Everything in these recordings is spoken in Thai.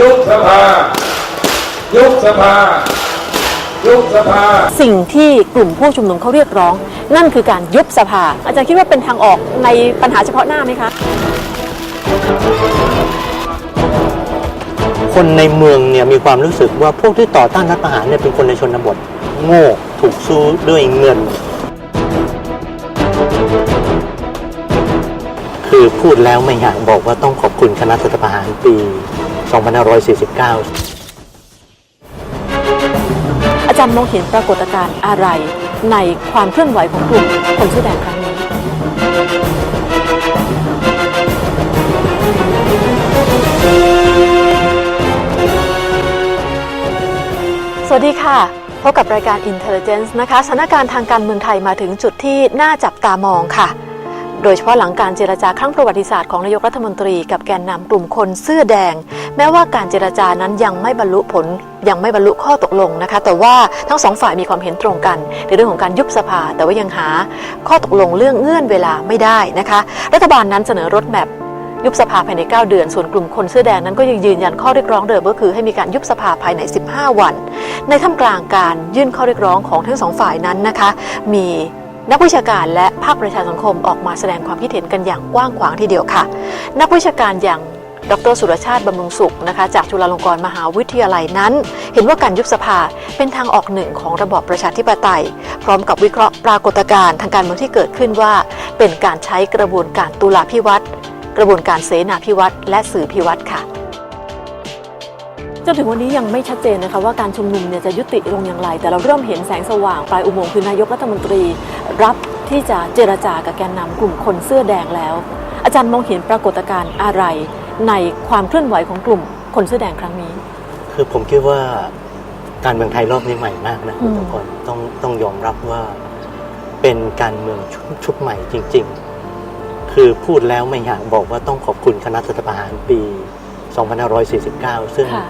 ยุบสภา ยุบสภา ยุบสภา สิ่งที่กลุ่มผู้ชุมนุมเขาเรียกร้อง นั่นคือการยุบสภา อาจารย์คิดว่าเป็นทางออกในปัญหาเฉพาะหน้าไหมคะ คนในเมืองเนี่ยมีความรู้สึกว่าพวกที่ต่อต้านรัฐประหารเนี่ยเป็นคนในชนบท โง่ถูกสู้ด้วยเงิน คือพูดแล้วไม่อยากบอกว่าต้องขอบคุณคณะรัฐประหารปี 2549 อาจารย์มองเห็นปรากฏการณ์อะไรในความเคลื่อนไหวของกลุ่มคนเสื้อแดงครั้งนี้ สวัสดีค่ะ พบกับรายการ Intelligence นะคะ สถานการณ์ทางการเมืองไทยมาถึงจุดที่น่าจับตามองค่ะ โดยเฉพาะหลังการเจรจาครั้งประวัติศาสตร์ของนายกรัฐมนตรีกับแกนนำกลุ่มคนเสื้อแดง แม้ว่าการเจรจานั้นยังไม่บรรลุผลยังไม่บรรลุข้อตกลงนะคะ แต่ว่าทั้งสองฝ่ายมีความเห็นตรงกัน ในเรื่องของการยุบสภา แต่ว่ายังหาข้อตกลงเรื่องเงื่อนเวลาไม่ได้นะคะ รัฐบาลนั้นเสนอรถแมพยุบสภาภายใน 9 เดือน ส่วนกลุ่มคนเสื้อแดงนั้นก็ยังยืนยันข้อเรียกร้องเดิมก็คือให้มีการยุบสภาภายใน 15 วัน ในท่ามกลางการยื่นข้อเรียกร้องของทั้งสองฝ่ายนั้นนะคะ มี นักวิชาการและภาคประชาสังคมออกมาแสดงความคิดเห็นกันอย่างกว้างขวางทีเดียวค่ะ นักวิชาการอย่างดรสุรชาติบำรุงสุขนะคะจากจุฬาลงกรณ์มหาวิทยาลัยนั้น เห็นว่าการยุบสภาเป็นทางออกหนึ่งของระบอบประชาธิปไตย พร้อมกับวิเคราะห์ปรากฏการณ์ทางการเมืองที่เกิดขึ้นว่า เป็นการใช้กระบวนการตุลาพิวัตรกระบวนการเสนาพิวัตรและสื่อพิวัตรค่ะ จนถึงวันนี้ยังไม่ชัดเจนนะคะว่าการชุมนุมเนี่ยจะยุติลงอย่างไร แต่เราเริ่มเห็นแสงสว่างปลายอุโมงค์คือนายกรัฐมนตรี รับที่จะเจรจากับแกนนำกลุ่มคนเสื้อแดงแล้ว อาจารย์มองเห็นปรากฏการณ์อะไร ในความเคลื่อนไหวของกลุ่มคนเสื้อแดงครั้งนี้ คือผมคิดว่าการเมืองไทยรอบนี้ใหม่มากนะอืมทุกคนต้องต้องยอมรับว่าเป็นการเมืองชุดชุดใหม่จริง ๆ คือพูดแล้วไม่อยากบอกว่าต้องขอบคุณคณะรัฐประหารปี 2549 ซึ่งค่ะ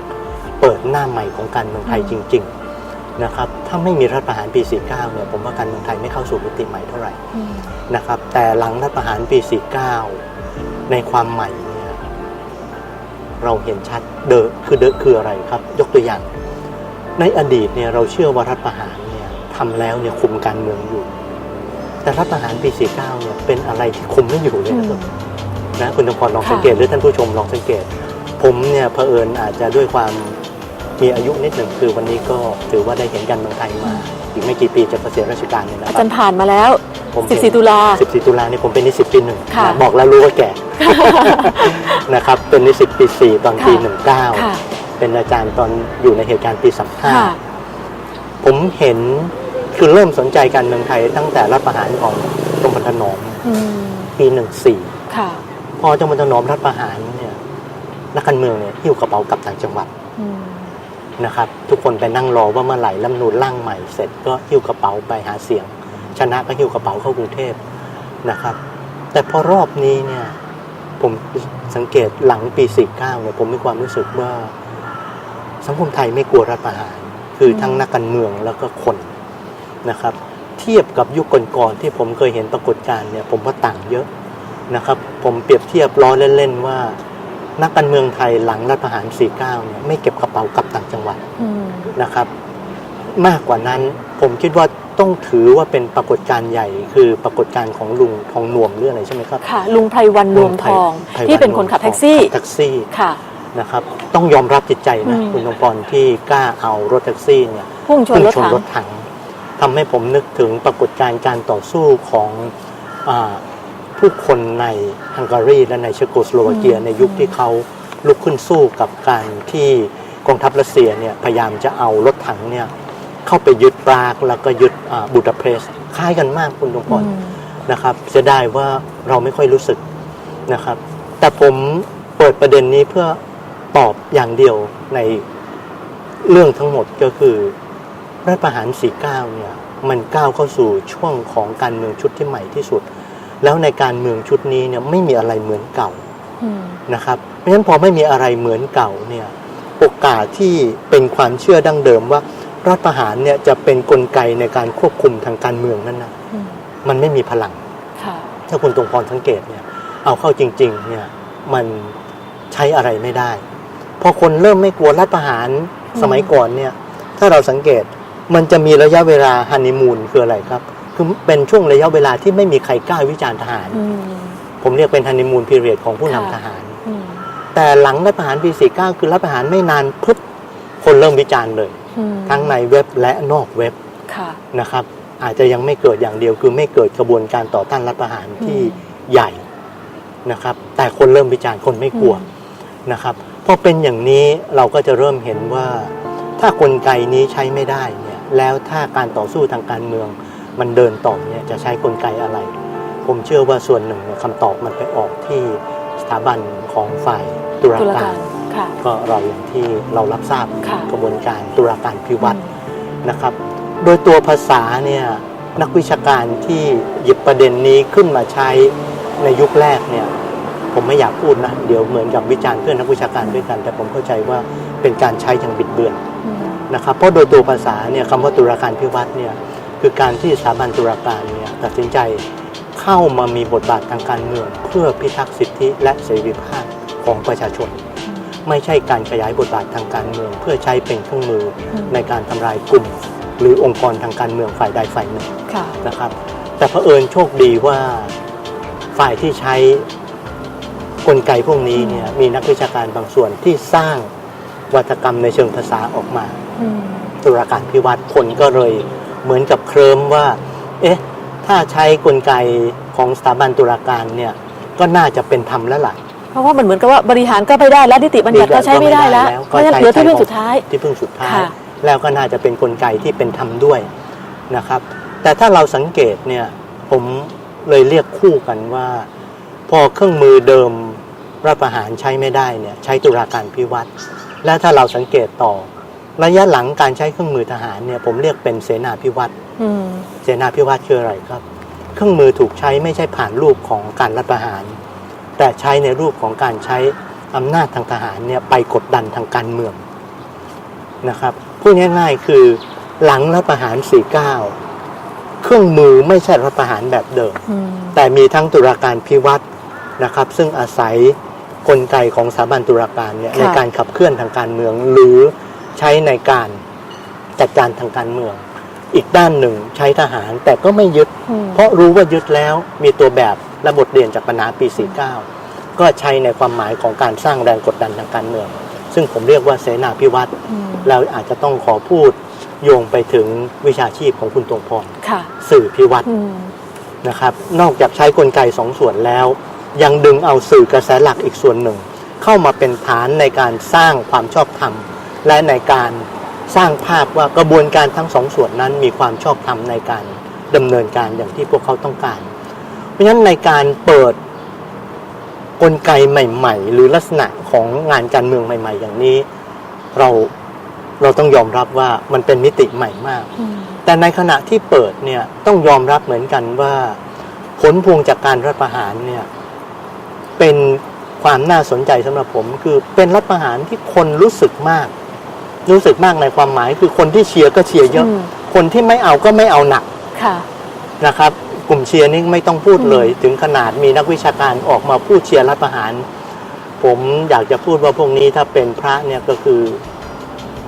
เปิดหน้าใหม่ของการเมืองไทยจริง ๆนะครับ ถ้าไม่มีรัฐประหารปี 49 เนี่ยผมว่าการเมืองไทยไม่เข้าสู่มิติใหม่เท่าไหร่อืมนะครับ แต่หลังรัฐประหารปี 49 ในความใหม่เนี่ยเราเห็นชัดเดอะคือเดอะคืออะไรครับ ยกตัวอย่าง ในอดีตเนี่ยเราเชื่อว่ารัฐประหารเนี่ยทำแล้วเนี่ยคุมการเมืองอยู่ แต่รัฐประหารปี 49 เนี่ยเป็นอะไรที่คุมไม่อยู่เลยนะครับนะคุณตงพรลองค่ะสังเกตหรือท่านผู้ชมลองสังเกต ผมเนี่ยเผอิญอาจจะด้วยความ มีอายุนิดหนึ่งคือวันนี้ก็ถือว่าได้เห็นการเมืองไทยมา อีกไม่กี่ปีจะเกษียณราชการเนี่ยนะอาคจารับรย์ผ่านมาแล้ว ผมเห็น 14 ตุลา 14 ตุลาเนี่ยผมเป็นนิสิตปีหนึ่งค่ะนะบอกแล้วรู้ว่าแก่ นะครับ เป็นนิสิตปีสี่ตอนปี ค่ะหนึ่งเก้าค่ะเป็นอาจารย์ตอนอยู่ในเหตุการณ์ปีสามห้าค่ะผมเห็นคือเริ่มสนใจการเมืองไทยตั้งแต่รัฐประหารของจงพลถนอมอืม ปีหนึ่งสี่ค่ะ พอจงพลถนอมรัฐประหารเนี่ยนักการเมืองเนี่ยหิ้วกระเป๋ากลับต่างจังหวัดอืม นะครับทุกคนไปนั่งรอว่าเมื่อไหร่รัฐมนูนร่างใหม่เสร็จก็หิ้วกระเป๋าไปหาเสียง ชนะก็หิ้วกระเป๋าเข้ากรุงเทพนะครับ แต่พอรอบนี้เนี่ยผมสังเกตหลังปี 49เนี่ยผมมีความรู้สึกว่าสังคมไทยไม่กลัวรัฐประหาร คือทั้งนักการเมืองแล้วก็คนนะครับ เทียบกับยุคก่อนๆที่ผมเคยเห็นปรากฏการณ์เนี่ยผมว่าต่างเยอะนะครับ ผมเปรียบเทียบล้อเล่นๆว่า นักการเมืองไทยหลังรัฐประหาร 49 เนี่ยไม่เก็บกระเป๋ากลับต่างจังหวัดอืมนะครับ มากกว่านั้นผมคิดว่าต้องถือว่าเป็นปรากฏการณ์ใหญ่ คือปรากฏการณ์ของลุงทองนวมหรืออะไรใช่ไหมครับค่ะ ลุงไพรวันนวมทองไพรวัที่เป็นคนขับแท็กซี่แท็กซี่ค่ะนะครับ ต้องยอมรับจิตใจนะอืมคุณตงพรที่กล้าเอารถแท็กซี่เนี่ยพุ่งชนรถถังรถถังทำให้ผมนึกถึงปรากฏการณ์การต่อสู้ของอา ผู้คนในฮังการีและในเชโกสโลวาเกียอืมในยุคที่เขาลุกขึ้นสู้กับการที่กองทัพรัสเซียเนี่ยพยายามจะเอารถถังเนี่ยเข้าไปยึดปรากแล้วก็ยึดอ่าบูดาเปสต์คล้ายกันมากคุณตงพรอืมนะครับเสียดายว่าเราไม่ค่อยรู้สึกนะครับ แต่ผมเปิดประเด็นนี้เพื่อตอบอย่างเดียวในเรื่องทั้งหมดก็คือรัฐประหาร 49 เนี่ย มันก้าวเข้าสู่ช่วงของการเมืองชุดที่ใหม่ที่สุด แล้วในการเมืองชุดนี้เนี่ยไม่มีอะไรเหมือนเก่าอืมนะครับ เพราะฉะนั้นพอไม่มีอะไรเหมือนเก่าเนี่ยโอกาสที่เป็นความเชื่อดั้งเดิมว่ารัฐประหารเนี่ยจะเป็นนกลไกในการควบคุมทางการเมืองนั้นนะอืมมันไม่มีพลังค่ะถ้าคุณตรงพรสังเกตเนี่ย เอาเข้าจริงๆเนี่ยมันใช้อะไรไม่ได้ พอคนเริ่มไม่กลัวรัฐประหารสมัยก่อนเนี่ย ถ้าเราสังเกตมันจะมีระยะเวลาฮันนีมูนคืออะไรครับ คือเป็นช่วงระยะเวลาที่ไม่มีใครกล้าวิจารณ์ทหารอืมผมเรียกเป็นฮันนีมูนพีเรียดของผู้นำค่ะทหารอืมแต่หลังรัฐประหารปี49คือรัฐประหารไม่นานปุ๊บคนเริ่มวิจารณ์เลยอืมทั้งในเว็บและนอกเว็บค่ะนะครับ อาจจะยังไม่เกิดอย่างเดียว คือไม่เกิดกระบวนการต่อต้านรัฐประหารที่ใหญ่นะครับ แต่คนเริ่มวิจารณ์คนไม่กลัวอืมนะครับพอเป็นอย่างนี้เราก็จะเริ่มเห็นว่าถ้ากลไกนี้ใช้ไม่ได้เนี่ยแล้วถ้าการต่อสู้ทางการเมือง มันเดินต่อเนี่ยจะใช้กลไกอะไร ผมเชื่อว่าส่วนหนึ่งเนี่ยคำตอบมันไปออกที่สถาบันของฝ่ายตุลาตุลาการการค่ะก็เราอย่างที่เรารับทราบค่ะกระบวนการตุลาการพิวัตรนะครับ โดยตัวภาษาเนี่ยนักวิชาการที่หยิบประเด็นนี้ขึ้นมาใช้ในยุคแรกเนี่ยผมไม่อยากพูดนะ เดี๋ยวเหมือนกับวิจารณ์เพื่อนนักวิชาการด้วยกัน แต่ผมเข้าใจว่าเป็นการใช้อย่างบิดเบือนอืมนะครับเพราะโดยตัวภาษาเนี่ยคำว่าตุลาการพิวัตรเนี่ย คือการที่สถาบันตุลาการเนี่ยตัดสินใจเข้ามามีบทบาททางการเมือง เพื่อพิทักษ์สิทธิและเสรีภาพของประชาชน ไม่ใช่การขยายบทบาททางการเมือง เพื่อใช้เป็นเครื่องมืออมในการทำลายกลุ่ม หรือองค์กรทางการเมืองฝ่ายใดฝ่ายหนึ่งค่ะนะครับ แต่เผอิญโชคดีว่าฝ่ายที่ใช้กลไกพวกนี้เนี่ยมีนักวิชาการบางส่วนที่สร้างวัฒกรรมในเชิงภาษาออกมาอืมตุลาการพิวัตรคนก็เลย เหมือนกับเคลิ้มว่า เอ๊ะ ถ้าใช้กลไกของสถาบันตุลาการเนี่ย ก็น่าจะเป็นธรรมแล้วล่ะเพราะว่ามันเหมือนกับว่าบริหารก็ไม่ได้แล้วนิติบัญญัติก็ใช้ไม่ได้แล้วเพก็ราะฉะนั้นใช้เหลือที่ใช้เรื่องของสุดท้ายที่พึ่งสุดท้ายค่ะแล้วก็น่าจะเป็นกลไกที่เป็นธรรมด้วยนะครับ แต่ถ้าเราสังเกตเนี่ยผมเลยเรียกคู่กันว่า พอเครื่องมือเดิมรัฐประหารใช้ไม่ได้เนี่ยใช้ตุลาการพิวัตรและถ้าเราสังเกตต่อ ระยะหลังการใช้เครื่องมือทหารเนี่ยผมเรียกเป็นเสนาพิวัตรอืมเสนาพิวัตรคืออะไรครับ เครื่องมือถูกใช้ไม่ใช่ผ่านรูปของการรัฐประหาร แต่ใช้ในรูปของการใช้อำนาจทางทหารเนี่ยไปกดดันทางการเมืองนะครับพูดง่ายๆคือหลังรัฐประหาร 49 เครื่องมือไม่ใช่รัฐประหารแบบเดิมอืมแต่มีทั้งตุลาการพิวัตรนะครับ ซึ่งอาศัยกลไกของสถาบันตุลาการเนี่ยค่ะในการขับเคลื่อนทางการเมืองหรือ ใช้ในการจัดการทางการเมือง อีกด้านหนึ่งใช้ทหารแต่ก็ไม่ยึดอืมเพราะรู้ว่ายึดแล้วมีตัวแบบและบทเรียนจากปัญหาปี 49 ก็ใช้ในความหมายของการสร้างแรงกดดันทางการเมือง ซึ่งผมเรียกว่าเสนาพิวัตรอืมแล้วอาจจะต้องขอพูดโยงไปถึงวิชาชีพของคุณตรงพรค่ะสื่อพิวัตรอืมนะครับ นอกจากใช้กลไกสองส่วนแล้ว ยังดึงเอาสื่อกระแสหลักอีกส่วนหนึ่ง เข้ามาเป็นฐานในการสร้างความชอบธรรม และในการสร้างภาพว่ากระบวนการทั้งสองส่วนนั้นมีความชอบธรรมในการดำเนินการอย่างที่พวกเขาต้องการ เพราะฉะนั้นในการเปิดกลไกใหม่ ๆ หรือลักษณะของงานการเมืองใหม่ ๆ อย่างนี้ เราเราต้องยอมรับว่ามันเป็นมิติใหม่มากอืมแต่ในขณะที่เปิดเนี่ยต้องยอมรับเหมือนกันว่า ผลพวงจากการรัฐประหารเนี่ยเป็นความน่าสนใจสำหรับผม คือเป็นรัฐประหารที่คนรู้สึกมาก รู้สึกมากในความหมาย คือคนที่เชียร์ก็เชียร์เยอะอืมคนที่ไม่เอาก็ไม่เอาหนักค่ะนะครับ กลุ่มเชียร์นี่ไม่ต้องพูดเลย ถึงขนาดมีนักวิชาการออกมาพูดเชียร์รัฐประหาร ผมอยากจะพูดว่าพวกนี้ถ้าเป็นพระเนี่ยก็คือ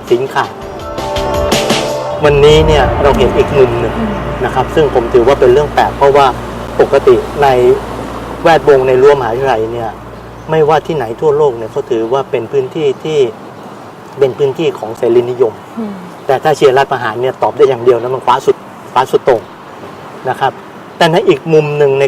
สินขาดวันนี้เนี่ยเราเห็นอีกมุมหนึ่งอืมนะครับ ซึ่งผมถือว่าเป็นเรื่องแปลกเพราะว่าปกติในแวดวงในรั้วมหาวิทยาลัยเนี่ยไม่ว่าที่ไหนทั่วโลกเนี่ยเขาถือว่าเป็นพื้นที่ที่ เป็นพื้นที่ของเสรีนิยมอืมแต่ถ้าเชียร์รัฐประหารเนี่ยตอบได้อย่างเดียวนะมันขวาสุดขวาสุดตรงนะครับ แต่ในอีกมุมหนึ่งใน